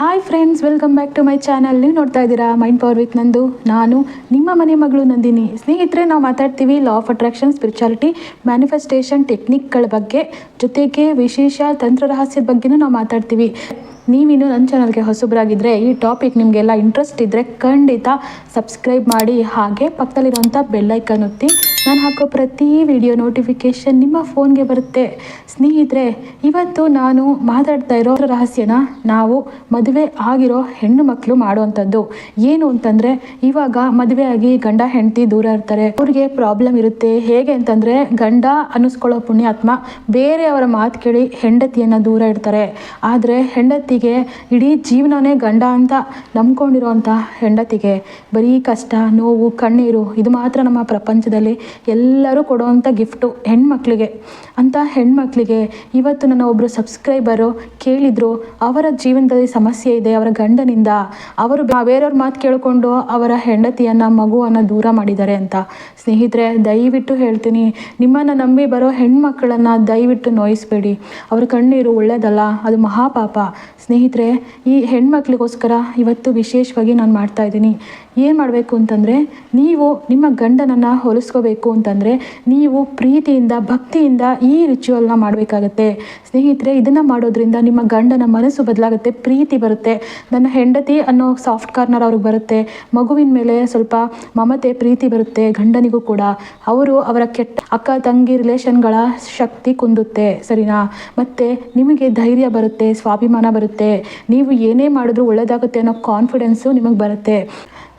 Hi friends welcome back to my channel ನೀವು ನೋಡ್ತಾ ಇದ್ದೀರಾ ಮೈಂಡ್ ಪವರ್ ವಿತ್ ನಂದು. ನಾನು ನಿಮ್ಮ ಮನೆ ಮಗಳು ನಂದಿನಿ. ಸ್ನೇಹಿತರೆ, ನಾವು ಮಾತಾಡ್ತೀವಿ law of attraction spirituality manifestation ಟೆಕ್ನಿಕ್ಗಳ ಬಗ್ಗೆ. ಜೊತೆಗೆ ವಿಶೇಷ ತಂತ್ರ ರಹಸ್ಯದ ಬಗ್ಗೆನೂ ನಾವು ಮಾತಾಡ್ತೀವಿ. ನೀವಿನ್ನು ನನ್ನ ಚಾನಲ್ಗೆ ಹೊಸಬರಾಗಿದ್ದರೆ ಈ ಟಾಪಿಕ್ ನಿಮಗೆಲ್ಲ ಇಂಟ್ರೆಸ್ಟ್ ಇದ್ದರೆ ಖಂಡಿತ ಸಬ್ಸ್ಕ್ರೈಬ್ ಮಾಡಿ, ಹಾಗೆ ಪಕ್ಕದಲ್ಲಿರುವಂಥ ಬೆಲ್ಲೈಕನ್ ಒತ್ತಿ. ನಾನು ಹಾಕೋ ಪ್ರತಿ ವಿಡಿಯೋ ನೋಟಿಫಿಕೇಷನ್ ನಿಮ್ಮ ಫೋನ್ಗೆ ಬರುತ್ತೆ. ಸ್ನೇಹಿತರೆ, ಇವತ್ತು ನಾನು ಮಾತಾಡ್ತಾ ಇರೋ ರಹಸ್ಯನ ನಾವು ಮದುವೆ ಆಗಿರೋ ಹೆಣ್ಣು ಮಕ್ಕಳು ಮಾಡುವಂಥದ್ದು. ಏನು ಅಂತಂದರೆ, ಇವಾಗ ಮದುವೆ ಆಗಿ ಗಂಡ, ಹೆಂಡತಿ ದೂರ ಇರ್ತಾರೆ. ಅವ್ರಿಗೆ ಪ್ರಾಬ್ಲಮ್ ಇರುತ್ತೆ. ಹೇಗೆ ಅಂತಂದರೆ, ಗಂಡ ಅನಿಸ್ಕೊಳ್ಳೋ ಪುಣ್ಯಾತ್ಮ ಬೇರೆಯವರ ಮಾತು ಕೇಳಿ ಹೆಂಡತಿಯನ್ನು ದೂರ ಇಡ್ತಾರೆ. ಆದರೆ ಹೆಂಡತಿಗೆ, ಇಡೀ ಜೀವನನೇ ಗಂಡ ಅಂತ ನಂಬ್ಕೊಂಡಿರೋಂಥ ಹೆಂಡತಿಗೆ ಬರೀ ಕಷ್ಟ, ನೋವು, ಕಣ್ಣೀರು, ಇದು ಮಾತ್ರ ನಮ್ಮ ಪ್ರಪಂಚದಲ್ಲಿ ಎಲ್ಲರೂ ಕೊಡುವಂಥ ಗಿಫ್ಟು ಹೆಣ್ಮಕ್ಳಿಗೆ. ಅಂಥ ಹೆಣ್ಮಕ್ಳಿಗೆ ಇವತ್ತು ನನ್ನ ಒಬ್ಬರು ಸಬ್ಸ್ಕ್ರೈಬರು ಕೇಳಿದರು, ಅವರ ಜೀವನದಲ್ಲಿ ಸಮಸ್ಯೆ ಇದೆ, ಅವರ ಗಂಡನಿಂದ. ಅವರು ಬೇರೆಯವ್ರ ಮಾತು ಕೇಳಿಕೊಂಡು ಅವರ ಹೆಂಡತಿಯನ್ನು, ಮಗುವನ್ನು ದೂರ ಮಾಡಿದ್ದಾರೆ ಅಂತ. ಸ್ನೇಹಿತರೆ, ದಯವಿಟ್ಟು ಹೇಳ್ತೀನಿ, ನಿಮ್ಮನ್ನು ನಂಬಿ ಬರೋ ಹೆಣ್ಮಕ್ಳನ್ನು ದಯವಿಟ್ಟು ನೋಯಿಸಬೇಡಿ. ಅವ್ರ ಕಣ್ಣೀರು ಒಳ್ಳೆಯದಲ್ಲ ಅದು ಮಹಾಪಾಪ. ಸ್ನೇಹಿತರೆ, ಈ ಹೆಣ್ಮಕ್ಳಿಗೋಸ್ಕರ ಇವತ್ತು ವಿಶೇಷವಾಗಿ ನಾನು ಮಾಡ್ತಾ ಇದ್ದೀನಿ. ಏನು ಮಾಡಬೇಕು ಅಂತಂದರೆ, ನೀವು ನಿಮ್ಮ ಗಂಡನನ್ನು ಹೊಲಿಸ್ಕೋಬೇಕು ಅಂತಂದರೆ, ನೀವು ಪ್ರೀತಿಯಿಂದ, ಭಕ್ತಿಯಿಂದ ಈ ರಿಚುವಲ್ನ ಮಾಡಬೇಕಾಗತ್ತೆ. ಸ್ನೇಹಿತರೆ, ಇದನ್ನು ಮಾಡೋದ್ರಿಂದ ನಿಮ್ಮ ಗಂಡನ ಮನಸ್ಸು ಬದಲಾಗುತ್ತೆ, ಪ್ರೀತಿ ಬರುತ್ತೆ. ನನ್ನ ಹೆಂಡತಿ ಅನ್ನೋ ಸಾಫ್ಟ್ ಕಾರ್ನರ್ ಅವ್ರಿಗೆ ಬರುತ್ತೆ. ಮಗುವಿನ ಮೇಲೆ ಸ್ವಲ್ಪ ಮಮತೆ, ಪ್ರೀತಿ ಬರುತ್ತೆ, ಗಂಡನಿಗೂ ಕೂಡ. ಅವರು ಅವರ ಕೆಟ್ಟ ಅಕ್ಕ, ತಂಗಿ ರಿಲೇಷನ್ಗಳ ಶಕ್ತಿ ಕುಂದುತ್ತೆ, ಸರಿನಾ? ಮತ್ತು ನಿಮಗೆ ಧೈರ್ಯ ಬರುತ್ತೆ, ಸ್ವಾಭಿಮಾನ ಬರುತ್ತೆ. ನೀವು ಏನೇ ಮಾಡಿದ್ರು ಒಳ್ಳೇದಾಗುತ್ತೆ ಅನ್ನೋ ಕಾನ್ಫಿಡೆನ್ಸು ನಿಮಗೆ ಬರುತ್ತೆ.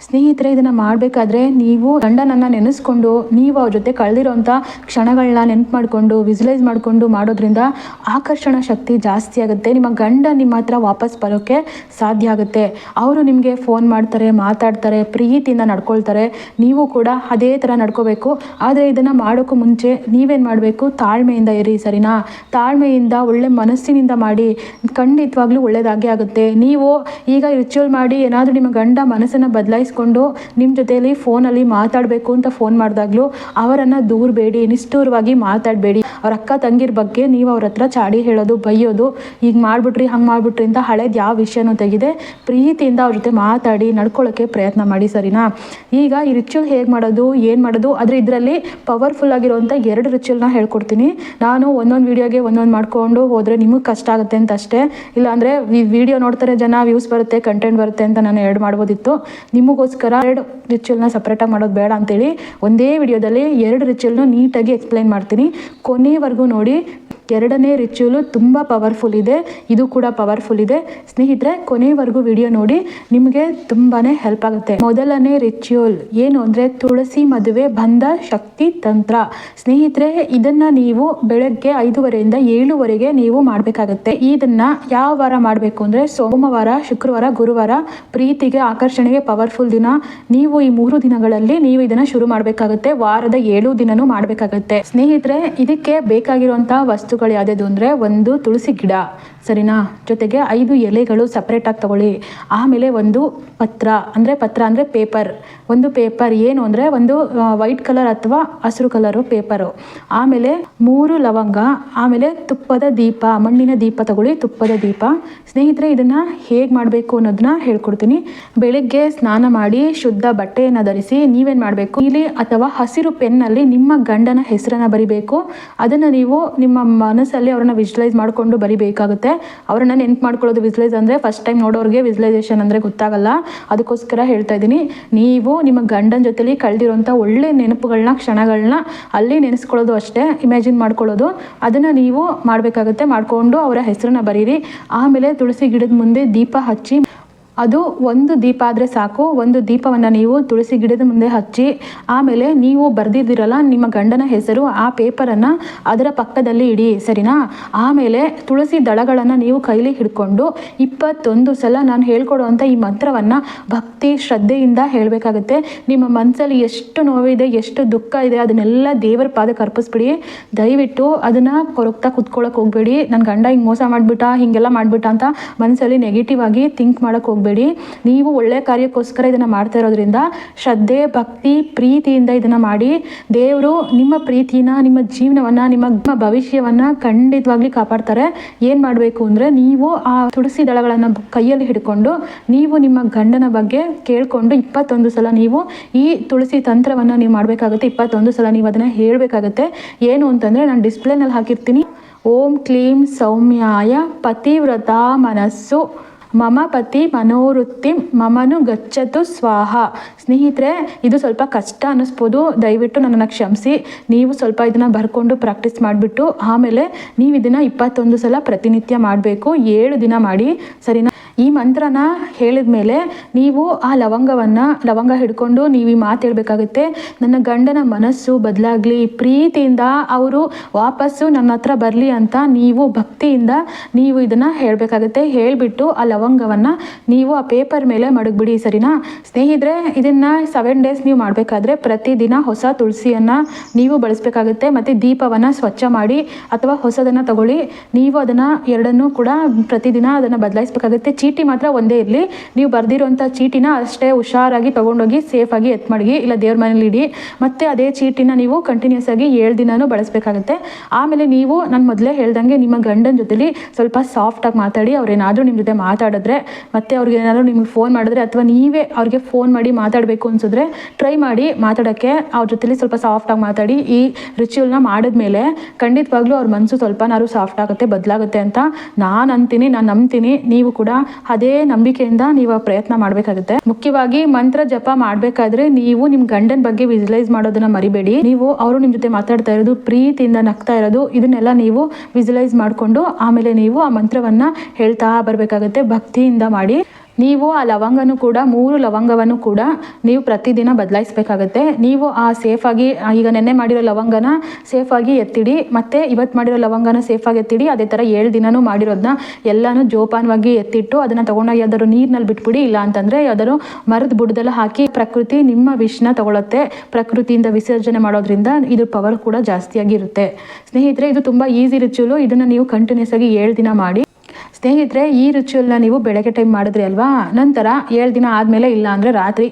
ಸ್ನೇಹಿತರೆ, ಇದನ್ನು ಮಾಡಬೇಕಾದ್ರೆ ನೀವು ಗಂಡನನ್ನು ನೆನೆಸ್ಕೊಂಡು, ನೀವು ಅವ್ರ ಜೊತೆ ಕಳೆದಿರೋಂಥ ಕ್ಷಣಗಳನ್ನ ನೆನ್ಪು ಮಾಡಿಕೊಂಡು ವಿಜುಲೈಸ್ ಮಾಡಿಕೊಂಡು ಮಾಡೋದ್ರಿಂದ ಆಕರ್ಷಣ ಶಕ್ತಿ ಜಾಸ್ತಿ ಆಗುತ್ತೆ. ನಿಮ್ಮ ಗಂಡ ನಿಮ್ಮ ಹತ್ರ ವಾಪಸ್ ಬರೋಕ್ಕೆ ಸಾಧ್ಯ ಆಗುತ್ತೆ. ಅವರು ನಿಮಗೆ ಫೋನ್ ಮಾಡ್ತಾರೆ, ಮಾತಾಡ್ತಾರೆ, ಪ್ರೀತಿಯಿಂದ ನಡ್ಕೊಳ್ತಾರೆ. ನೀವು ಕೂಡ ಅದೇ ಥರ ನಡ್ಕೋಬೇಕು. ಆದರೆ ಇದನ್ನು ಮಾಡೋಕ್ಕೂ ಮುಂಚೆ ನೀವೇನು ಮಾಡಬೇಕು? ತಾಳ್ಮೆಯಿಂದ ಇರಿ, ಸರಿನಾ? ತಾಳ್ಮೆಯಿಂದ, ಒಳ್ಳೆ ಮನಸ್ಸಿನಿಂದ ಮಾಡಿ, ಖಂಡಿತವಾಗ್ಲೂ ಒಳ್ಳೆಯದಾಗೇ ಆಗುತ್ತೆ. ನೀವು ಈಗ ರಿಚುವಲ್ ಮಾಡಿ ಏನಾದರೂ ನಿಮ್ಮ ಗಂಡ ಮನಸ್ಸನ್ನು ಬದಲಾಯಿಸ್ಕೊಂಡು ನಿಮ್ಮ ಜೊತೆಯಲ್ಲಿ ಫೋನಲ್ಲಿ ಮಾತಾಡಬೇಕು ಅಂತ ಫೋನ್ ಮಾಡಿದಾಗಲೂ ಅವರನ್ನು ದೂರಬೇಡಿ ನಿಷ್ಠೂರವಾಗಿ ಮಾತಾಡಬೇಡಿ. ಅವ್ರ ಅಕ್ಕ ತಂಗಿರ ಬಗ್ಗೆ ನೀವು ಅವ್ರ ಹತ್ರ ಚಾಡಿ ಹೇಳೋದು, ಬೈಯೋದು ಈಗ ಮಾಡಿಬಿಟ್ರಿ, ಹಂಗೆ ಮಾಡಿಬಿಟ್ರಿ ಅಂತ ಹಳೇದು ಯಾವ ವಿಷಯನೂ ತೆಗೆದೆ ಪ್ರೀತಿಯಿಂದ ಅವ್ರ ಜೊತೆ ಮಾತಾಡಿ ನಡ್ಕೊಳ್ಳೋಕ್ಕೆ ಪ್ರಯತ್ನ ಮಾಡಿ, ಸರಿನಾ? ಈಗ ಈ ರಿಚುವಲ್ ಹೇಗೆ ಮಾಡೋದು, ಏನು ಮಾಡೋದು, ಆದರೆ ಇದರಲ್ಲಿ ಪವರ್ಫುಲ್ ಆಗಿರುವಂಥ ಎರಡು ರಿಚುವಲ್ನ ಹೇಳ್ಕೊಡ್ತೀನಿ. ನಾನು ಒಂದೊಂದು ವೀಡಿಯೋಗೆ ಒಂದೊಂದು ಮಾಡ್ಕೊಂಡು ಹೋದರೆ ನಿಮಗೆ ಕಷ್ಟ ಆಗುತ್ತೆ ಅಂತ ಅಷ್ಟೇ. ಇಲ್ಲಾಂದರೆ ವಿಡಿಯೋ ನೋಡ್ತಾರೆ ಜನ, ವ್ಯೂಸ್ ಬರುತ್ತೆ, ಕಂಟೆಂಟ್ ಬರುತ್ತೆ ಅಂತ ನಾನು ಎರಡು ಮಾಡ್ಬೋದಿತ್ತು. ನಿಮಗೋಸ್ಕರ ಎರಡು ರಿಚುವಲ್ನ ಸಪ್ರೇಟಾಗಿ ಮಾಡೋದು ಬೇಡ ಅಂತೇಳಿ ಒಂದೇ ವಿಡಿಯೋದಲ್ಲಿ ಎರಡು ರಿಚುವಲ್ನು ನೀಟಾಗಿ ಎಕ್ಸ್ಪ್ಲೈನ್ ಮಾಡ್ತೀನಿ. ಕೊನೆವರೆಗೂ ನೋಡಿ ಎರಡನೇ ರಿಚುವಲು ತುಂಬ ಪವರ್ಫುಲ್ ಇದೆ. ಇದು ಕೂಡ ಪವರ್ಫುಲ್ ಇದೆ. ಸ್ನೇಹಿತರೆ, ಕೊನೆವರೆಗೂ ವಿಡಿಯೋ ನೋಡಿ. ನಿಮಗೆ ತುಂಬಾ ಹೆಲ್ಪ್ ಆಗುತ್ತೆ. ಮೊದಲನೇ ರಿಚುವಲ್ ಏನು ಅಂದರೆ ತುಳಸಿ ಮದುವೆ ಬಂಧ ಶಕ್ತಿ ತಂತ್ರ. ಸ್ನೇಹಿತರೆ, ಇದನ್ನು ನೀವು ಬೆಳಗ್ಗೆ ಐದೂವರೆಯಿಂದ ಏಳುವರೆಗೆ ನೀವು ಮಾಡಬೇಕಾಗತ್ತೆ. ಇದನ್ನು ಯಾವ ವಾರ ಮಾಡಬೇಕು ಅಂದರೆ ಸೋಮವಾರ, ಶುಕ್ರವಾರ, ಗುರುವಾರ ಪ್ರೀತಿಗೆ ಆಕರ್ಷಣೆಗೆ ಪವರ್ಫುಲ್ ದಿನ. ನೀವು ಈ ಮೂರು ದಿನಗಳಲ್ಲಿ ನೀವು ಇದನ್ನು ಶುರು ಮಾಡಬೇಕಾಗುತ್ತೆ. ವಾರದ ಏಳು ದಿನನೂ ಮಾಡಬೇಕಾಗುತ್ತೆ. ಸ್ನೇಹಿತರೆ, ಇದಕ್ಕೆ ಬೇಕಾಗಿರುವಂತಹ ವಸ್ತುಗಳು ಯಾವ್ದು ಅಂದರೆ ಒಂದು ತುಳಸಿ ಗಿಡ. ಸರಿನಾ? ಜೊತೆಗೆ ಐದು ಎಲೆಗಳು ಸಪ್ರೇಟಾಗಿ ತಗೊಳ್ಳಿ. ಆಮೇಲೆ ಒಂದು ಪತ್ರ. ಅಂದರೆ ಪತ್ರ ಅಂದರೆ ಪೇಪರ್ ಒಂದು ಪೇಪರ್ ಏನು ಅಂದರೆ ಒಂದು ವೈಟ್ ಕಲರ್ ಅಥವಾ ಹಸಿರು ಕಲರು ಪೇಪರು ಆಮೇಲೆ ಮೂರು ಲವಂಗ. ಆಮೇಲೆ ತುಪ್ಪದ ದೀಪ. ಮಣ್ಣಿನ ದೀಪ ತಗೊಳ್ಳಿ, ತುಪ್ಪದ ದೀಪ. ಸ್ನೇಹಿತರೆ, ಇದನ್ನು ಹೇಗೆ ಮಾಡಬೇಕು ಅನ್ನೋದನ್ನ ಹೇಳ್ಕೊಡ್ತೀನಿ. ಬೆಳಗ್ಗೆ ಸ್ನಾನ ಮಾಡಿ ಶುದ್ಧ ಬಟ್ಟೆಯನ್ನು ಧರಿಸಿ ನೀವೇನು ಮಾಡಬೇಕು? ಇಲ್ಲಿ ಅಥವಾ ಹಸಿರು ಪೆನ್ನಲ್ಲಿ ನಿಮ್ಮ ಗಂಡನ ಹೆಸರನ್ನು ಬರಿಬೇಕು. ಅದನ್ನು ನೀವು ನಿಮ್ಮ ಮನಸ್ಸಲ್ಲಿ ಅವ್ರನ್ನ ವಿಜುವಲೈಸ್ ಮಾಡಿಕೊಂಡು ಬರಿಬೇಕಾಗುತ್ತೆ. ಅವ್ರನ್ನ ನೆನ್ಪು ಮಾಡ್ಕೊಳ್ಳೋದು ವಿಜುವಲೈಸ್ ಅಂದರೆ ಫಸ್ಟ್ ಟೈಮ್ ನೋಡೋರಿಗೆ ವಿಜುವಲೈಸೇಷನ್ ಅಂದರೆ ಗೊತ್ತಾಗಲ್ಲ. ಅದಕ್ಕೋಸ್ಕರ ಹೇಳ್ತಾ ಇದ್ದೀನಿ. ನೀವು ನಿಮ್ಮ ಗಂಡನ ಜೊತೆಲಿ ಕಳೆದಿರೋಂಥ ಒಳ್ಳೆ ನೆನಪುಗಳನ್ನ ಕ್ಷಣಗಳನ್ನ ಅಲ್ಲಿ ನೆನೆಸ್ಕೊಳ್ಳೋದು ಅಷ್ಟೇ ಇಮ್ಯಾಜಿನ್ ಮಾಡ್ಕೊಳ್ಳೋದು. ಅದನ್ನು ನೀವು ಮಾಡಬೇಕಾಗುತ್ತೆ. ಮಾಡಿಕೊಂಡು ಅವರ ಹೆಸರನ್ನ ಬರೀರಿ. ಆಮೇಲೆ ತುಳಸಿ ಗಿಡದ ಮುಂದೆ ದೀಪ ಹಚ್ಚಿ ಅದು ಒಂದು ದೀಪ ಆದರೆ ಸಾಕು, ಒಂದು ದೀಪವನ್ನು ನೀವು ತುಳಸಿ ಗಿಡದ ಮುಂದೆ ಹಚ್ಚಿ, ಆಮೇಲೆ ನೀವು ಬರೆದಿದ್ದೀರಲ್ಲ ನಿಮ್ಮ ಗಂಡನ ಹೆಸರು, ಆ ಪೇಪರನ್ನು ಅದರ ಪಕ್ಕದಲ್ಲಿ ಇಡಿ, ಸರಿನಾ? ಆಮೇಲೆ ತುಳಸಿ ದಳಗಳನ್ನು ನೀವು ಕೈಲಿ ಹಿಡ್ಕೊಂಡು ಇಪ್ಪತ್ತೊಂದು ಸಲ ನಾನು ಹೇಳ್ಕೊಡುವಂಥ ಈ ಮಂತ್ರವನ್ನು ಭಕ್ತಿ ಶ್ರದ್ಧೆಯಿಂದ ಹೇಳಬೇಕಾಗುತ್ತೆ. ನಿಮ್ಮ ಮನಸ್ಸಲ್ಲಿ ಎಷ್ಟು ನೋವಿದೆ, ಎಷ್ಟು ದುಃಖ ಇದೆ, ಅದನ್ನೆಲ್ಲ ದೇವರ ಪಾದಕ್ಕೆ ಅರ್ಪಿಸ್ಬಿಡಿ. ದಯವಿಟ್ಟು ಅದನ್ನು ಕೊರಗ್ತಾ ಕುತ್ಕೊಳ್ಳೋಕೆ ಹೋಗಬೇಡಿ. ನನ್ನ ಗಂಡ ಹಿಂಗೆ ಮೋಸ ಮಾಡಿಬಿಟ್ಟ, ಹೀಗೆಲ್ಲ ಮಾಡಿಬಿಟ್ಟ ಅಂತ ಮನಸ್ಸಲ್ಲಿ ನೆಗೆಟಿವ್ ಆಗಿ ಥಿಂಕ್ ಮಾಡೋಕ್ಕೆ ಹೋಗ್ಬೇಡಿ. ಹೋಗಬೇಡಿ. ನೀವು ಒಳ್ಳೆ ಕಾರ್ಯಕ್ಕೋಸ್ಕರ ಇದನ್ನು ಮಾಡ್ತಾ ಇರೋದ್ರಿಂದ ಶ್ರದ್ಧೆ, ಭಕ್ತಿ, ಪ್ರೀತಿಯಿಂದ ಇದನ್ನು ಮಾಡಿ. ದೇವರು ನಿಮ್ಮ ಪ್ರೀತಿನ, ನಿಮ್ಮ ಜೀವನವನ್ನು, ನಿಮ್ಮ ಭವಿಷ್ಯವನ್ನು ಖಂಡಿತವಾಗ್ಲಿ ಕಾಪಾಡ್ತಾರೆ. ಏನು ಮಾಡಬೇಕು ಅಂದರೆ ನೀವು ಆ ತುಳಸಿ ದಳಗಳನ್ನು ಕೈಯಲ್ಲಿ ಹಿಡ್ಕೊಂಡು ನೀವು ನಿಮ್ಮ ಗಂಡನ ಬಗ್ಗೆ ಕೇಳಿಕೊಂಡು ಇಪ್ಪತ್ತೊಂದು ಸಲ ನೀವು ಈ ತುಳಸಿ ತಂತ್ರವನ್ನು ನೀವು ಮಾಡಬೇಕಾಗುತ್ತೆ. ಇಪ್ಪತ್ತೊಂದು ಸಲ ನೀವು ಅದನ್ನು ಹೇಳಬೇಕಾಗುತ್ತೆ. ಏನು ಅಂತಂದರೆ ನಾನು ಡಿಸ್ಪ್ಲೇನಲ್ಲಿ ಹಾಕಿರ್ತೀನಿ. ಓಂ ಕ್ಲೀಂ ಸೌಮ್ಯಾಯ ಪತಿವ್ರತ ಮನಸ್ಸು. ಮಮ ಪತಿ ಮನೋವೃತ್ತಿ ಮಮನು ಗಚ್ಚತು ಸ್ವಾಹ. ಸ್ನೇಹಿತರೆ, ಇದು ಸ್ವಲ್ಪ ಕಷ್ಟ ಅನ್ನಿಸ್ಬೋದು. ದಯವಿಟ್ಟು ನನ್ನನ್ನು ಕ್ಷಮಿಸಿ. ನೀವು ಸ್ವಲ್ಪ ಇದನ್ನು ಬರ್ಕೊಂಡು ಪ್ರಾಕ್ಟೀಸ್ ಮಾಡಿಬಿಟ್ಟು, ಆಮೇಲೆ ನೀವು ಇದನ್ನು ಇಪ್ಪತ್ತೊಂದು ಸಲ ಪ್ರತಿನಿತ್ಯ ಮಾಡಬೇಕು. ಏಳು ದಿನ ಮಾಡಿ. ಸರಿನಾ? ಈ ಮಂತ್ರನ ಹೇಳಿದ ಮೇಲೆ ನೀವು ಆ ಲವಂಗವನ್ನು, ಲವಂಗ ಹಿಡ್ಕೊಂಡು ನೀವು ಈ ಮಾತು ಹೇಳಬೇಕಾಗುತ್ತೆ. ನನ್ನ ಗಂಡನ ಮನಸ್ಸು ಬದಲಾಗಲಿ. ಪ್ರೀತಿಯಿಂದ ಅವರು ವಾಪಸ್ಸು ನನ್ನ ಹತ್ರ ಬರಲಿ ಅಂತ ನೀವು ಭಕ್ತಿಯಿಂದ ನೀವು ಇದನ್ನು ಹೇಳಬೇಕಾಗುತ್ತೆ. ಹೇಳಿಬಿಟ್ಟು ಆ ಲವಂಗವನ್ನು ನೀವು ಆ ಪೇಪರ್ ಮೇಲೆ ಮಡಗ್ಬಿಡಿ, ಸರಿನಾ? ಸ್ನೇಹಿತರೆ, ಇದನ್ನು ಸೆವೆನ್ ಡೇಸ್ ನೀವು ಮಾಡಬೇಕಾದ್ರೆ ಪ್ರತಿದಿನ ಹೊಸ ತುಳಸಿಯನ್ನು ನೀವು ಬಳಸಬೇಕಾಗುತ್ತೆ ಮತ್ತು ದೀಪವನ್ನು ಸ್ವಚ್ಛ ಮಾಡಿ ಅಥವಾ ಹೊಸದನ್ನು ತಗೊಳ್ಳಿ. ನೀವು ಅದನ್ನು ಎರಡನ್ನೂ ಕೂಡ ಪ್ರತಿದಿನ ಅದನ್ನು ಬದಲಾಯಿಸಬೇಕಾಗುತ್ತೆ. ಚೀಟಿ ಮಾತ್ರ ಒಂದೇ ಇರಲಿ. ನೀವು ಬರೆದಿರೋಂಥ ಚೀಟಿನ ಅಷ್ಟೇ ಹುಷಾರಾಗಿ ತೊಗೊಂಡೋಗಿ ಸೇಫಾಗಿ ಎತ್ ಮಡಗಿ, ಇಲ್ಲ ದೇವ್ರ ಮನೇಲಿ ಇಡಿ. ಮತ್ತು ಅದೇ ಚೀಟಿನ ನೀವು ಕಂಟಿನ್ಯೂಸ್ ಆಗಿ ಏಳು ದಿನವೂ ಬಳಸಬೇಕಾಗುತ್ತೆ. ಆಮೇಲೆ ನೀವು ನಾನು ಮೊದಲೇ ಹೇಳ್ದಂಗೆ ನಿಮ್ಮ ಗಂಡನ ಜೊತೆಲಿ ಸ್ವಲ್ಪ ಸಾಫ್ಟಾಗಿ ಮಾತಾಡಿ, ಅವ್ರೇನಾದರೂ ನಿಮ್ಮ ಜೊತೆ ಮಾತಾಡಿದ್ರೆ, ಮತ್ತೆ ಅವ್ರಿಗೆ ಏನಾದರೂ ನಿಮ್ಗೆ ಫೋನ್ ಮಾಡಿದ್ರೆ ಅಥವಾ ನೀವೇ ಅವ್ರಿಗೆ ಫೋನ್ ಮಾಡಿ ಮಾತಾಡಬೇಕು ಅನ್ಸಿದ್ರೆ ಟ್ರೈ ಮಾಡಿ ಮಾತಾಡೋಕ್ಕೆ ಅವ್ರ ಜೊತೆಲಿ ಸ್ವಲ್ಪ ಸಾಫ್ಟಾಗಿ ಮಾತಾಡಿ ಈ ರಿಚುವಲ್ನ ಮಾಡಿದ್ಮೇಲೆ ಖಂಡಿತವಾಗ್ಲೂ ಅವ್ರ ಮನಸ್ಸು ಸ್ವಲ್ಪನಾದ್ರು ಸಾಫ್ಟ್ ಆಗುತ್ತೆ, ಬದಲಾಗುತ್ತೆ ಅಂತ ನಾನು ಅಂತೀನಿ, ನಾನು ನಂಬ್ತೀನಿ, ನೀವು ಕೂಡ ಅದೇ ನಂಬಿಕೆಯಿಂದ ನೀವು ಪ್ರಯತ್ನ ಮಾಡಬೇಕಾಗುತ್ತೆ. ಮುಖ್ಯವಾಗಿ ಮಂತ್ರ ಜಪ ಮಾಡಬೇಕಾದ್ರೆ ನೀವು ನಿಮ್ಮ ಗಂಡನ ಬಗ್ಗೆ ವಿಜುಲೈಸ್ ಮಾಡೋದನ್ನ ಮರಿಬೇಡಿ. ನೀವು ಅವರು ನಿಮ್ಮ ಜೊತೆ ಮಾತಾಡ್ತಾ ಇರೋದು, ಪ್ರೀತಿಯಿಂದ ನಗ್ತಾ ಇರೋದು, ಇದನ್ನೆಲ್ಲ ನೀವು ವಿಜುಲೈಸ್ ಮಾಡಿಕೊಂಡು ಆಮೇಲೆ ನೀವು ಆ ಮಂತ್ರವನ್ನು ಹೇಳ್ತಾ ಬರಬೇಕಾಗುತ್ತೆ. ಭಕ್ತಿಯಿಂದ ಮಾಡಿ, ನೀವು ಆ ಲವಂಗನೂ ಕೂಡ, ಮೂರು ಲವಂಗವನ್ನು ಕೂಡ ನೀವು ಪ್ರತಿದಿನ ಬದಲಾಯಿಸಬೇಕಾಗತ್ತೆ. ನೀವು ಆ ಸೇಫಾಗಿ ಈಗ ನೆನ್ನೆ ಮಾಡಿರೋ ಲವಂಗನ ಸೇಫಾಗಿ ಎತ್ತಿಡಿ, ಮತ್ತು ಇವತ್ತು ಮಾಡಿರೋ ಲವಂಗನ ಸೇಫಾಗಿ ಎತ್ತಿಡಿ, ಅದೇ ಥರ ಏಳು ದಿನನೂ ಮಾಡಿರೋದನ್ನ ಎಲ್ಲನೂ ಜೋಪಾನವಾಗಿ ಎತ್ತಿಟ್ಟು, ಅದನ್ನು ತೊಗೊಂಡೋಗಿ ಯಾವ್ದಾದ್ರು ನೀರಿನಲ್ಲಿ ಬಿಟ್ಬಿಡಿ, ಇಲ್ಲ ಅಂತಂದರೆ ಯಾವ್ದಾದ್ರು ಮರದ ಬುಡದಲ್ಲ ಹಾಕಿ ಪ್ರಕೃತಿ ನಿಮ್ಮ ವಿಷನ ತಗೊಳುತ್ತೆ. ಪ್ರಕೃತಿಯಿಂದ ವಿಸರ್ಜನೆ ಮಾಡೋದ್ರಿಂದ ಇದ್ರ ಪವರ್ ಕೂಡ ಜಾಸ್ತಿಯಾಗಿರುತ್ತೆ. ಸ್ನೇಹಿತರೆ, ಇದು ತುಂಬ ಈಸಿ ರಿಚುವಲು ಇದನ್ನು ನೀವು ಕಂಟಿನ್ಯೂಸ್ ಆಗಿ ಏಳು ದಿನ ಮಾಡಿ ಸ್ನೇಹಿತರೆ, ಈ ರಿಚುವಲ್ನ ನೀವು ಬೆಳಗ್ಗೆ ಟೈಮ್ ಮಾಡಿದ್ರಿ ಅಲ್ವಾ? ನಂತರ ಏಳು ದಿನ ಆದಮೇಲೆ ಇಲ್ಲ ಅಂದರೆ ರಾತ್ರಿ,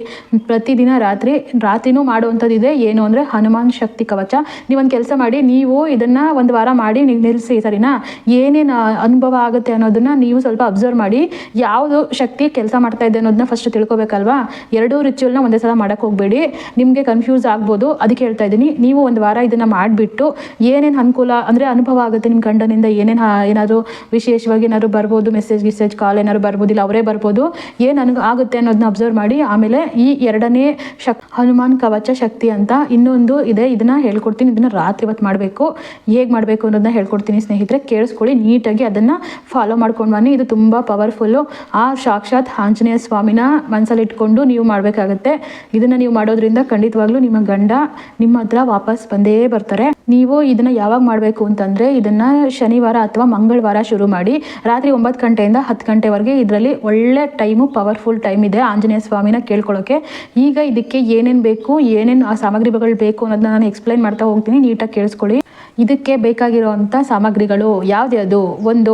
ಪ್ರತಿದಿನ ರಾತ್ರಿ, ರಾತ್ರಿನೂ ಮಾಡುವಂಥದ್ದಿದೆ ಏನು ಅಂದರೆ ಹನುಮಾನ್ ಶಕ್ತಿ ಕವಚ. ನೀವೊಂದು ಕೆಲಸ ಮಾಡಿ, ನೀವು ಇದನ್ನು ಒಂದು ವಾರ ಮಾಡಿ ನೀವು ನಿಲ್ಲಿಸಿ ಸರಿನಾ? ಏನೇನು ಅನುಭವ ಆಗುತ್ತೆ ಅನ್ನೋದನ್ನು ನೀವು ಸ್ವಲ್ಪ ಅಬ್ಸರ್ವ್ ಮಾಡಿ, ಯಾವುದು ಶಕ್ತಿ ಕೆಲಸ ಮಾಡ್ತಾ ಇದೆ ಅನ್ನೋದನ್ನ ಫಸ್ಟ್ ತಿಳ್ಕೊಬೇಕಲ್ವಾ? ಎರಡೂ ರಿಚುವಲ್ನ ಒಂದೇ ಸಲ ಮಾಡೋಕ್ಕೆ ಹೋಗಬೇಡಿ. ನಿಮಗೆ ಕನ್ಫ್ಯೂಸ್ ಆಗ್ಬೋದು. ಅದಕ್ಕೆ ಹೇಳ್ತಾ ಇದ್ದೀನಿ. ನೀವು ಒಂದು ವಾರ ಇದನ್ನು ಮಾಡಿಬಿಟ್ಟು, ಏನೇನು ಅನುಕೂಲ ಅಂದರೆ ಅನುಭವ ಆಗುತ್ತೆ ನಿಮ್ಮ ಗಂಡನಿಂದ, ಏನೇನು ಏನಾದರೂ ವಿಶೇಷವಾಗಿ ಏನಾದ್ರು ಬರ್ಬೋದು ಮೆಸೇಜ್ ಗಿಸೇಜ್ ಕಾಲ್ ಏನಾದ್ರು ಬರ್ಬೋದು ಇಲ್ಲ ಅವರೇ ಬರ್ಬೋದು. ಏನು ನನಗೆ ಆಗುತ್ತೆ ಅನ್ನೋದನ್ನ ಅಬ್ಸರ್ವ್ ಮಾಡಿ, ಆಮೇಲೆ ಈ ಎರಡನೇ ಶಕ್, ಹನುಮಾನ್ ಕವಚ ಶಕ್ತಿ ಅಂತ ಇನ್ನೊಂದು ಇದೆ. ಇದನ್ನ ಹೇಳ್ಕೊಡ್ತೀನಿ. ಇದನ್ನ ರಾತ್ರಿ ಹೊತ್ತು ಮಾಡಬೇಕು. ಹೇಗೆ ಮಾಡಬೇಕು ಅನ್ನೋದನ್ನ ಹೇಳ್ಕೊಡ್ತೀನಿ ಸ್ನೇಹಿತರೆ. ಕೇಳಿಸ್ಕೊಳ್ಳಿ. ನೀಟಾಗಿ ಅದನ್ನು ಫಾಲೋ ಮಾಡ್ಕೊಂಡು ಬನ್ನಿ. ಇದು ತುಂಬ ಪವರ್ಫುಲ್ಲು ಆ ಸಾಕ್ಷಾತ್ ಆಂಜನೇಯ ಸ್ವಾಮಿನ ಮನಸ್ಸಲ್ಲಿ ಇಟ್ಕೊಂಡು ನೀವು ಮಾಡಬೇಕಾಗತ್ತೆ. ಇದನ್ನು ನೀವು ಮಾಡೋದ್ರಿಂದ ಖಂಡಿತವಾಗ್ಲೂ ನಿಮ್ಮ ಗಂಡ ನಿಮ್ಮ ಹತ್ರ ವಾಪಸ್ ಬಂದೇ ಬರ್ತಾರೆ. ನೀವು ಇದನ್ನು ಯಾವಾಗ ಮಾಡಬೇಕು ಅಂತಂದರೆ, ಇದನ್ನು ಶನಿವಾರ ಅಥವಾ ಮಂಗಳವಾರ ಶುರು ಮಾಡಿ. ರಾತ್ರಿ ಒಂಬತ್ತು ಗಂಟೆಯಿಂದ ಹತ್ತು ಗಂಟೆವರೆಗೆ ಇದರಲ್ಲಿ ಒಳ್ಳೆ ಟೈಮು, ಪವರ್ಫುಲ್ ಟೈಮ್ ಇದೆ ಆಂಜನೇಯ ಸ್ವಾಮಿನ ಕೇಳ್ಕೊಳ್ಳೋಕ್ಕೆ ಈಗ ಇದಕ್ಕೆ ಏನೇನು ಬೇಕು, ಏನೇನು ಆ ಸಾಮಗ್ರಿಗಳು ಬೇಕು ಅನ್ನೋದನ್ನ ನಾನು ಎಕ್ಸ್ಪ್ಲೈನ್ ಮಾಡ್ತಾ ಹೋಗ್ತೀನಿ. ನೀಟಾಗಿ ಕೇಳಿಸ್ಕೊಳ್ಳಿ. ಇದಕ್ಕೆ ಬೇಕಾಗಿರುವಂಥ ಸಾಮಗ್ರಿಗಳು ಯಾವುದ್ಯಾವುದು? ಒಂದು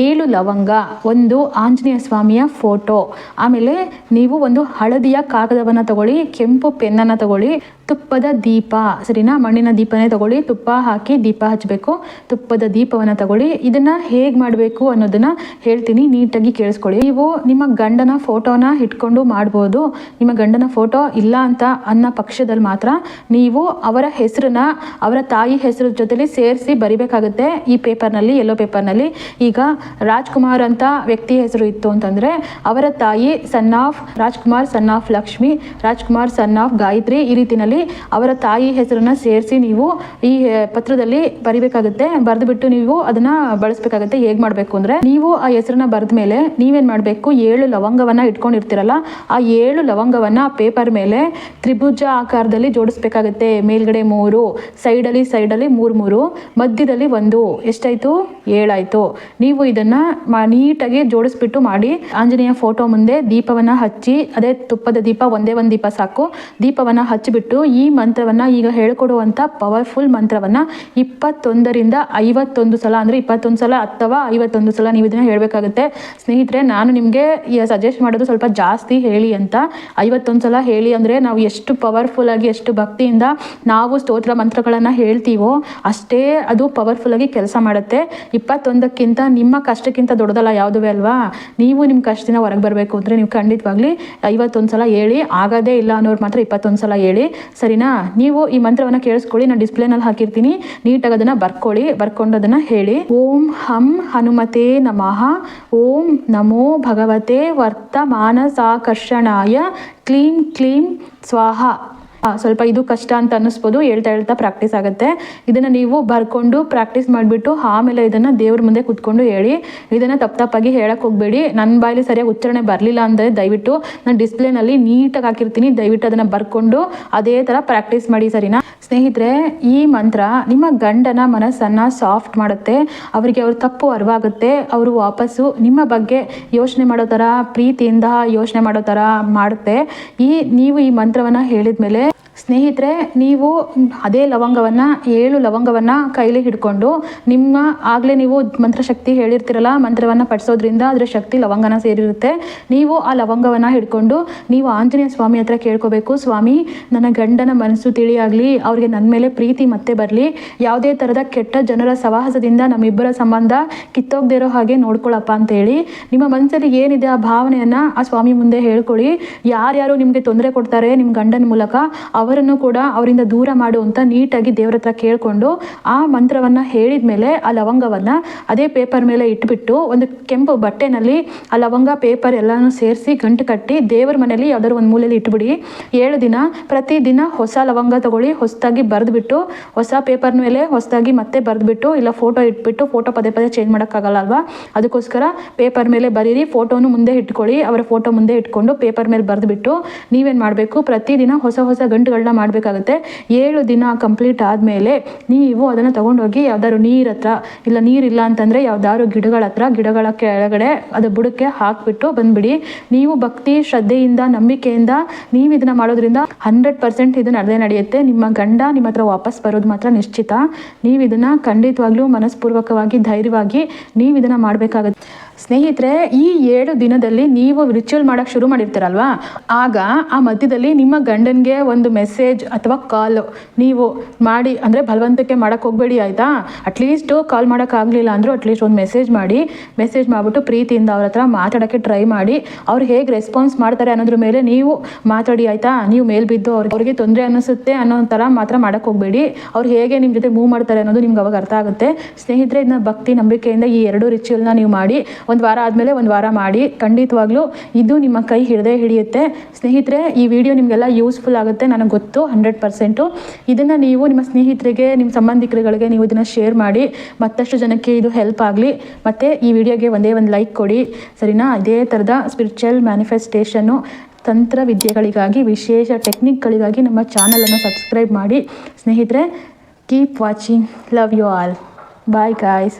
ಏಳು ಲವಂಗ, ಒಂದು ಆಂಜನೇಯ ಸ್ವಾಮಿಯ ಫೋಟೋ. ಆಮೇಲೆ ನೀವು ಒಂದು ಹಳದಿಯ ಕಾಗದವನ್ನು ತಗೊಳ್ಳಿ, ಕೆಂಪು ಪೆನ್ನನ್ನು ತಗೊಳ್ಳಿ. ತುಪ್ಪದ ದೀಪ. ಸರಿನಾ? ಮಣ್ಣಿನ ದೀಪನೇ ತಗೊಳ್ಳಿ. ತುಪ್ಪ ಹಾಕಿ ದೀಪ ಹಚ್ಚಬೇಕು ತುಪ್ಪದ ದೀಪವನ್ನು ತಗೊಳ್ಳಿ. ಇದನ್ನು ಹೇಗೆ ಮಾಡಬೇಕು ಅನ್ನೋದನ್ನು ಹೇಳ್ತೀನಿ. ನೀಟಾಗಿ ಕೇಳಿಸ್ಕೊಳ್ಳಿ. ನೀವು ನಿಮ್ಮ ಗಂಡನ ಫೋಟೋನ ಇಟ್ಕೊಂಡು ಮಾಡ್ಬೋದು. ನಿಮ್ಮ ಗಂಡನ ಫೋಟೋ ಇಲ್ಲ ಅಂತ ಅನ್ನೋ ಪಕ್ಷದಲ್ಲಿ ಮಾತ್ರ ನೀವು ಅವರ ಹೆಸರನ್ನ, ಅವರ ತಾಯಿ ಹೆಸರು ಜೊತೆಲಿ ಸೇರಿಸಿ ಬರಿಬೇಕಾಗುತ್ತೆ. ಈ ಪೇಪರ್ನಲ್ಲಿ ಎಲ್ಲೋ ಪೇಪರ್ನಲ್ಲಿ ಈಗ ರಾಜ್ಕುಮಾರ್ ಅಂತ ವ್ಯಕ್ತಿ ಹೆಸರು ಇತ್ತು ಅಂತಂದರೆ ಅವರ ತಾಯಿ son of Rajkumar son of Lakshmi, Rajkumar son of Gayatri ಈ ರೀತಿನಲ್ಲಿ ಅವರ ತಾಯಿ ಹೆಸರನ್ನ ಸೇರಿಸಿ ನೀವು ಈ ಪತ್ರದಲ್ಲಿ ಬರಿಬೇಕಾಗುತ್ತೆ, ಬರೆದುಬಿಟ್ಟು ನೀವು ಅದನ್ನ ಬಳಸಬೇಕಾಗುತ್ತೆ, ಹೇಗೆ ಮಾಡಬೇಕು ಅಂದರೆ ನೀವು ಆ ಹೆಸರನ್ನ ಬರೆದ ಮೇಲೆ ನೀವೇನ್ ಮಾಡಬೇಕು, ಏಳು ಲವಂಗವನ್ನ ಇಟ್ಕೊಂಡಿರ್ತೀರಲ್ಲ, ಆ ಏಳು ಲವಂಗವನ್ನ ಪೇಪರ್ ಮೇಲೆ ತ್ರಿಭುಜ ಆಕಾರದಲ್ಲಿ ಜೋಡಿಸ್ಬೇಕಾಗುತ್ತೆ, ಮೇಲ್ಗಡೆ ಮೂರು, ಸೈಡಲ್ಲಿ ಸೈಡಲ್ಲಿ ಮೂರು ಮೂರು, ಮಧ್ಯದಲ್ಲಿ ಒಂದು. ಎಷ್ಟಾಯಿತು? ಏಳಾಯಿತು. ನೀವು ಇದನ್ನು ನೀಟಾಗಿ ಜೋಡಿಸ್ಬಿಟ್ಟು ಮಾಡಿ, ಆಂಜನೇಯ ಫೋಟೋ ಮುಂದೆ ದೀಪವನ್ನ ಹಚ್ಚಿ, ಅದೇ ತುಪ್ಪದ ದೀಪ, ಒಂದೇ ಒಂದು ದೀಪ ಸಾಕು, ದೀಪವನ್ನ ಹಚ್ಚಿಬಿಟ್ಟು ಈ ಮಂತ್ರವನ್ನು ಈಗ ಹೇಳಿಕೊಡುವಂಥ ಪವರ್ಫುಲ್ ಮಂತ್ರವನ್ನು ಇಪ್ಪತ್ತೊಂದರಿಂದ ಐವತ್ತೊಂದು ಸಲ, ಅಂದರೆ ಇಪ್ಪತ್ತೊಂದು ಸಲ ಅಥವಾ ಐವತ್ತೊಂದು ಸಲ ನೀವು ಇದನ್ನು ಹೇಳಬೇಕಾಗುತ್ತೆ. ಸ್ನೇಹಿತರೆ, ನಾನು ನಿಮಗೆ ಸಜೆಸ್ಟ್ ಮಾಡೋದು ಸ್ವಲ್ಪ ಜಾಸ್ತಿ ಹೇಳಿ ಅಂತ. ಐವತ್ತೊಂದು ಸಲ ಹೇಳಿ ಅಂದರೆ ನಾವು ಎಷ್ಟು ಪವರ್ಫುಲ್ ಆಗಿ, ಎಷ್ಟು ಭಕ್ತಿಯಿಂದ ನಾವು ಸ್ತೋತ್ರ ಮಂತ್ರಗಳನ್ನು ಹೇಳ್ತೀವೋ ಅಷ್ಟೇ ಅದು ಪವರ್ಫುಲ್ ಆಗಿ ಕೆಲಸ ಮಾಡುತ್ತೆ. ಇಪ್ಪತ್ತೊಂದಕ್ಕಿಂತ ನಿಮ್ಮ ಕಷ್ಟಕ್ಕಿಂತ ದೊಡ್ಡದಲ್ಲ ಯಾವುದುವೇ ಅಲ್ವಾ? ನೀವು ನಿಮ್ಮ ಕಷ್ಟದಿಂದ ಹೊರಗೆ ಬರಬೇಕು ಅಂದರೆ ನೀವು ಖಂಡಿತವಾಗ್ಲಿ ಐವತ್ತೊಂದು ಸಲ ಹೇಳಿ, ಆಗೋದೇ ಇಲ್ಲ ಅನ್ನೋರು ಮಾತ್ರ ಇಪ್ಪತ್ತೊಂದು ಸಲ ಹೇಳಿ. ಸರಿನಾ? ನೀವು ಈ ಮಂತ್ರವನ್ನು ಕೇಳಿಸ್ಕೊಳ್ಳಿ, ನಾನು ಡಿಸ್ಪ್ಲೇನಲ್ಲಿ ಹಾಕಿರ್ತೀನಿ. ನೀಟಾಗಿ ಅದನ್ನು ಬರ್ಕೊಳ್ಳಿ ಬರ್ಕೊಂಡು ಅದನ್ನು ಹೇಳಿ. ಓಂ ಹಂ ಹನುಮತೆ ನಮಃ. ಓಂ ನಮೋ ಭಗವತೆ ವರ್ತಮಾನ ಸಾಕರ್ಷಣಾಯ. ಕ್ಲೀಂ ಕ್ಲೀಂ, ಸ್ವಾಹ. ಸ್ವಲ್ಪ ಇದು ಕಷ್ಟ ಅಂತ ಅನ್ನಿಸ್ಬೋದು, ಹೇಳ್ತಾ ಹೇಳ್ತಾ ಪ್ರಾಕ್ಟೀಸ್ ಆಗುತ್ತೆ. ಇದನ್ನು ನೀವು ಬರ್ಕೊಂಡು ಪ್ರಾಕ್ಟೀಸ್ ಮಾಡಿಬಿಟ್ಟು ಆಮೇಲೆ ಇದನ್ನು ದೇವ್ರ ಮುಂದೆ ಕುತ್ಕೊಂಡು ಹೇಳಿ, ಇದನ್ನು ತಪ್ಪು ತಪ್ಪಾಗಿ ಹೇಳಕ್ಕೆ ಹೋಗಬೇಡಿ. ನನ್ನ ಬಾಯಲ್ಲಿ ಸರಿಯಾಗಿ ಉಚ್ಚಾರಣೆ ಬರಲಿಲ್ಲ ಅಂದರೆ ದಯವಿಟ್ಟು, ನಾನು ಡಿಸ್ಪ್ಲೇನಲ್ಲಿ ನೀಟಾಗಿ ಹಾಕಿರ್ತೀನಿ, ದಯವಿಟ್ಟು ಅದನ್ನು ಬರ್ಕೊಂಡು ಅದೇ ಥರ ಪ್ರಾಕ್ಟೀಸ್ ಮಾಡಿ ಸರಿನಾ? ಸ್ನೇಹಿತರೆ, ಈ ಮಂತ್ರ ನಿಮ್ಮ ಗಂಡನ ಮನಸ್ಸನ್ನು ಸಾಫ್ಟ್ ಮಾಡುತ್ತೆ. ಅವರಿಗೆ ಅವ್ರ ತಪ್ಪು ಅರಿವಾಗುತ್ತೆ. ಅವರು ವಾಪಸ್ಸು ನಿಮ್ಮ ಬಗ್ಗೆ ಯೋಚನೆ ಮಾಡೋ ಥರ, ಪ್ರೀತಿಯಿಂದ ಯೋಚನೆ ಮಾಡೋ ಥರ ಮಾಡುತ್ತೆ. ಈ, ನೀವು ಈ ಮಂತ್ರವನ್ನು ಹೇಳಿದ ಮೇಲೆ ಸ್ನೇಹಿತರೆ, ನೀವು ಅದೇ ಲವಂಗವನ್ನು, ಏಳು ಲವಂಗವನ್ನು ಕೈಲಿ ಹಿಡ್ಕೊಂಡು ನಿಮ್ಮ, ಆಗಲೇ ನೀವು ಮಂತ್ರಶಕ್ತಿ ಹೇಳಿರ್ತೀರಲ್ಲ, ಮಂತ್ರವನ್ನು ಪಡಿಸೋದ್ರಿಂದ ಅದರ ಶಕ್ತಿ ಲವಂಗನ ಸೇರಿರುತ್ತೆ. ನೀವು ಆ ಲವಂಗವನ್ನು ಹಿಡ್ಕೊಂಡು ನೀವು ಆಂಜನೇಯ ಸ್ವಾಮಿ ಹತ್ರ ಕೇಳ್ಕೋಬೇಕು, ಸ್ವಾಮಿ, ನನ್ನ ಗಂಡನ ಮನಸ್ಸು ತಿಳಿಯಾಗಲಿ ಅವ್ರಿಗೆ ನನ್ನ ಮೇಲೆ ಪ್ರೀತಿ ಮತ್ತೆ ಬರಲಿ. ಯಾವುದೇ ಥರದ ಕೆಟ್ಟ ಜನರ ಸವಾಹಸದಿಂದ ನಮ್ಮಿಬ್ಬರ ಸಂಬಂಧ ಕಿತ್ತೋಗದೇ ಇರೋ ಹಾಗೆ ನೋಡ್ಕೊಳ್ಳಪ್ಪ ಅಂತೇಳಿ, ನಿಮ್ಮ ಮನಸ್ಸಲ್ಲಿ ಏನಿದೆ ಆ ಭಾವನೆಯನ್ನು ಆ ಸ್ವಾಮಿ ಮುಂದೆ ಹೇಳ್ಕೊಳ್ಳಿ. ಯಾರ್ಯಾರು ನಿಮಗೆ ತೊಂದರೆ ಕೊಡ್ತಾರೆ ನಿಮ್ಮ ಗಂಡನ ಮೂಲಕ ಅವರನ್ನು ಕೂಡ ಅವರಿಂದ ದೂರ ಮಾಡು ಅಂತ ನೀಟಾಗಿ ದೇವ್ರ ಹತ್ರ ಕೇಳಿಕೊಂಡು ಆ ಮಂತ್ರವನ್ನು ಹೇಳಿದ ಮೇಲೆ ಆ ಲವಂಗವನ್ನು ಅದೇ ಪೇಪರ್ ಮೇಲೆ ಇಟ್ಬಿಟ್ಟು ಒಂದು ಕೆಂಪು ಬಟ್ಟೆನಲ್ಲಿ ಆ ಲವಂಗ, ಪೇಪರ್ ಎಲ್ಲನೂ ಸೇರಿಸಿ ಗಂಟು ಕಟ್ಟಿ ದೇವರ ಮನೆಯಲ್ಲಿ ಯಾವ್ದಾದ್ರು ಒಂದು ಮೂಲೆಯಲ್ಲಿ ಇಟ್ಬಿಡಿ. ಏಳು ದಿನ ಪ್ರತಿದಿನ ಹೊಸ ಲವಂಗ ತಗೊಳ್ಳಿ, ಹೊಸದಾಗಿ ಬರೆದ್ಬಿಟ್ಟು ಹೊಸ ಪೇಪರ್ ಮೇಲೆ ಹೊಸದಾಗಿ ಮತ್ತೆ ಬರೆದ್ಬಿಟ್ಟು ಇಲ್ಲ ಫೋಟೋ ಇಟ್ಬಿಟ್ಟು ಫೋಟೋ ಪದೇ ಪದೇ ಚೇಂಜ್ ಮಾಡೋಕ್ಕಾಗಲ್ಲ ಅಲ್ವಾ? ಅದಕ್ಕೋಸ್ಕರ ಪೇಪರ್ ಮೇಲೆ ಬರೀರಿ, ಫೋಟೋನು ಮುಂದೆ ಇಟ್ಕೊಳ್ಳಿ, ಅವರ ಫೋಟೋ ಮುಂದೆ ಇಟ್ಕೊಂಡು ಪೇಪರ್ ಮೇಲೆ ಬರೆದ್ಬಿಟ್ಟು ನೀವೇನು ಮಾಡಬೇಕು? ಪ್ರತಿದಿನ ಹೊಸ ಹೊಸ ಗಂಟುಗಳನ್ನ ಮಾಡಬೇಕಾಗುತ್ತೆ. ಏಳು ದಿನ ಕಂಪ್ಲೀಟ್ ಆದಮೇಲೆ ನೀವು ಅದನ್ನು ತೊಗೊಂಡೋಗಿ ಯಾವ್ದಾದ್ರು ನೀರು ಹತ್ರ ಇಲ್ಲ ನೀರಿಲ್ಲ ಅಂತಂದರೆ ಯಾವ್ದಾದ್ರು ಗಿಡಗಳ ಹತ್ರ, ಗಿಡಗಳ ಕೆಳಗಡೆ ಅದು ಬುಡಕ್ಕೆ ಹಾಕಿಬಿಟ್ಟು ಬಂದ್ಬಿಡಿ. ನೀವು ಭಕ್ತಿ, ಶ್ರದ್ಧೆಯಿಂದ, ನಂಬಿಕೆಯಿಂದ ನೀವು ಇದನ್ನು ಮಾಡೋದ್ರಿಂದ ಹಂಡ್ರೆಡ್ ಪರ್ಸೆಂಟ್ ಇದು ನಡೆದೇ ನಡೆಯುತ್ತೆ. ನಿಮ್ಮ ಗಂಡ ನಿಮ್ಮ ಹತ್ರ ವಾಪಸ್ ಬರೋದು ಮಾತ್ರ ನಿಶ್ಚಿತ. ನೀವು ಇದನ್ನು ಖಂಡಿತವಾಗ್ಲೂ ಮನಸ್ಪೂರ್ವಕವಾಗಿ, ಧೈರ್ಯವಾಗಿ ನೀವು ಇದನ್ನು ಮಾಡಬೇಕಾಗುತ್ತೆ. ಸ್ನೇಹಿತರೆ, ಈ ಏಳು ದಿನದಲ್ಲಿ ನೀವು ರಿಚುವಲ್ ಮಾಡೋಕ್ಕೆ ಶುರು ಮಾಡಿರ್ತೀರಲ್ವಾ? ಆಗ ಆ ಮಧ್ಯದಲ್ಲಿ ನಿಮ್ಮ ಗಂಡನಿಗೆ ಒಂದು ಮೆಸೇಜ್ ಅಥವಾ ಕಾಲ್ ನೀವು ಮಾಡಿ, ಅಂದರೆ ಬಲವಂತಕ್ಕೆ ಮಾಡೋಕ್ಕೆ ಹೋಗಬೇಡಿ ಆಯಿತಾ? ಅಟ್ಲೀಸ್ಟು ಕಾಲ್ ಮಾಡೋಕ್ಕಾಗಲಿಲ್ಲ ಅಂದರೂ ಅಟ್ಲೀಸ್ಟ್ ಒಂದು ಮೆಸೇಜ್ ಮಾಡಿ ಮೆಸೇಜ್ ಮಾಡಿಬಿಟ್ಟು ಪ್ರೀತಿಯಿಂದ ಅವ್ರ ಹತ್ರ ಮಾತಾಡೋಕ್ಕೆ ಟ್ರೈ ಮಾಡಿ, ಅವ್ರು ಹೇಗೆ ರೆಸ್ಪಾನ್ಸ್ ಮಾಡ್ತಾರೆ ಅನ್ನೋದ್ರ ಮೇಲೆ ನೀವು ಮಾತಾಡಿ ಆಯಿತಾ? ನೀವು ಮೇಲೆ ಬಿದ್ದು ಅವ್ರಿಗೆ ಅವ್ರಿಗೆ ತೊಂದರೆ ಅನ್ನಿಸುತ್ತೆ ಅನ್ನೋ ಥರ ಮಾತ್ರ ಮಾಡೋಕ್ಕೆ ಹೋಗಬೇಡಿ. ಅವ್ರು ಹೇಗೆ ನಿಮ್ಮ ಜೊತೆ ಮೂವ್ ಮಾಡ್ತಾರೆ ಅನ್ನೋದು ನಿಮ್ಗೆ ಅವಾಗ ಅರ್ಥ ಆಗುತ್ತೆ. ಸ್ನೇಹಿತರೆ, ಇದನ್ನ ಭಕ್ತಿ ನಂಬಿಕೆಯಿಂದ ಈ ಎರಡು ರಿಚುವಲ್ನ ನೀವು ಮಾಡಿ ಒಂದು ವಾರ ಆದಮೇಲೆ ಒಂದು ವಾರ ಮಾಡಿ ಖಂಡಿತವಾಗ್ಲೂ ಇದು ನಿಮ್ಮ ಕೈ ಹಿಡದೆ ಹಿಡಿಯುತ್ತೆ. ಸ್ನೇಹಿತರೆ, ಈ ವಿಡಿಯೋ ನಿಮಗೆಲ್ಲ ಯೂಸ್ಫುಲ್ ಆಗುತ್ತೆ, ನನಗೆ ಗೊತ್ತು ಹಂಡ್ರೆಡ್ ಪರ್ಸೆಂಟು ಇದನ್ನು ನೀವು ನಿಮ್ಮ ಸ್ನೇಹಿತರಿಗೆ ನಿಮ್ಮ ಸಂಬಂಧಿಕರುಗಳಿಗೆ ನೀವು ಇದನ್ನು ಶೇರ್ ಮಾಡಿ, ಮತ್ತಷ್ಟು ಜನಕ್ಕೆ ಇದು ಹೆಲ್ಪ್ ಆಗಲಿ. ಮತ್ತು ಈ ವಿಡಿಯೋಗೆ ಒಂದೇ ಒಂದು ಲೈಕ್ ಕೊಡಿ. ಸರಿನಾ? ಇದೇ ಥರದ ಸ್ಪಿರಿಚುವಲ್ ಮ್ಯಾನಿಫೆಸ್ಟೇಷನ್ನು ತಂತ್ರ ವಿದ್ಯೆಗಳಿಗಾಗಿ, ವಿಶೇಷ ಟೆಕ್ನಿಕ್ಗಳಿಗಾಗಿ ನಮ್ಮ ಚಾನಲನ್ನು ಸಬ್ಸ್ಕ್ರೈಬ್ ಮಾಡಿ. ಸ್ನೇಹಿತರೆ keep watching love you all bye guys